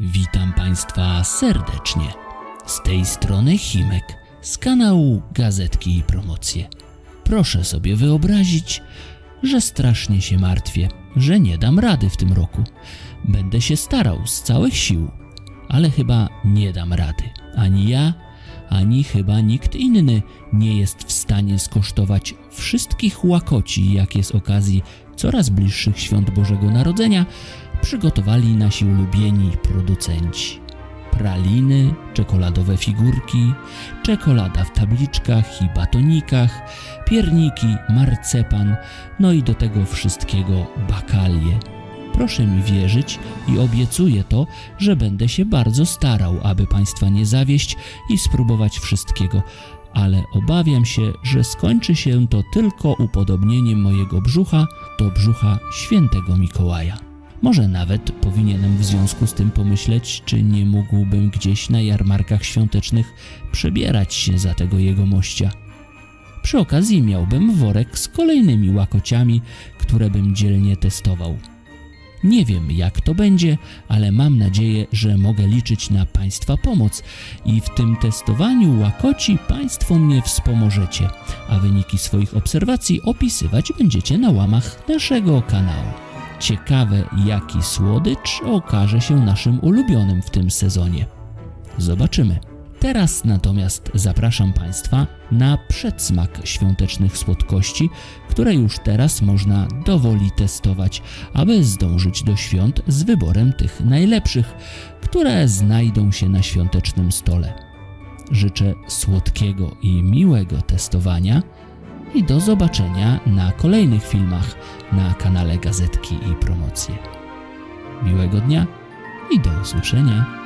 Witam Państwa serdecznie. Z tej strony Chimek, z kanału Gazetki i Promocje. Proszę sobie wyobrazić, że strasznie się martwię, że nie dam rady w tym roku. Będę się starał z całych sił, ale chyba nie dam rady. Ani ja, ani chyba nikt inny nie jest w stanie skosztować wszystkich łakoci, jakie z okazji coraz bliższych świąt Bożego Narodzenia przygotowali nasi ulubieni producenci. Praliny, czekoladowe figurki, czekolada w tabliczkach i batonikach, pierniki, marcepan, no i do tego wszystkiego bakalie. Proszę mi wierzyć i obiecuję to, że będę się bardzo starał, aby Państwa nie zawieść i spróbować wszystkiego, ale obawiam się, że skończy się to tylko upodobnieniem mojego brzucha do brzucha świętego Mikołaja. Może nawet powinienem w związku z tym pomyśleć, czy nie mógłbym gdzieś na jarmarkach świątecznych przebierać się za tego jego mościa. Przy okazji miałbym worek z kolejnymi łakociami, które bym dzielnie testował. Nie wiem, jak to będzie, ale mam nadzieję, że mogę liczyć na Państwa pomoc i w tym testowaniu łakoci Państwo mnie wspomożecie, a wyniki swoich obserwacji opisywać będziecie na łamach naszego kanału. Ciekawe, jaki słodycz okaże się naszym ulubionym w tym sezonie. Zobaczymy. Teraz natomiast zapraszam Państwa na przedsmak świątecznych słodkości, które już teraz można dowoli testować, aby zdążyć do świąt z wyborem tych najlepszych, które znajdą się na świątecznym stole. Życzę słodkiego i miłego testowania i do zobaczenia na kolejnych filmach na kanale Gazetki i Promocje. Miłego dnia i do usłyszenia.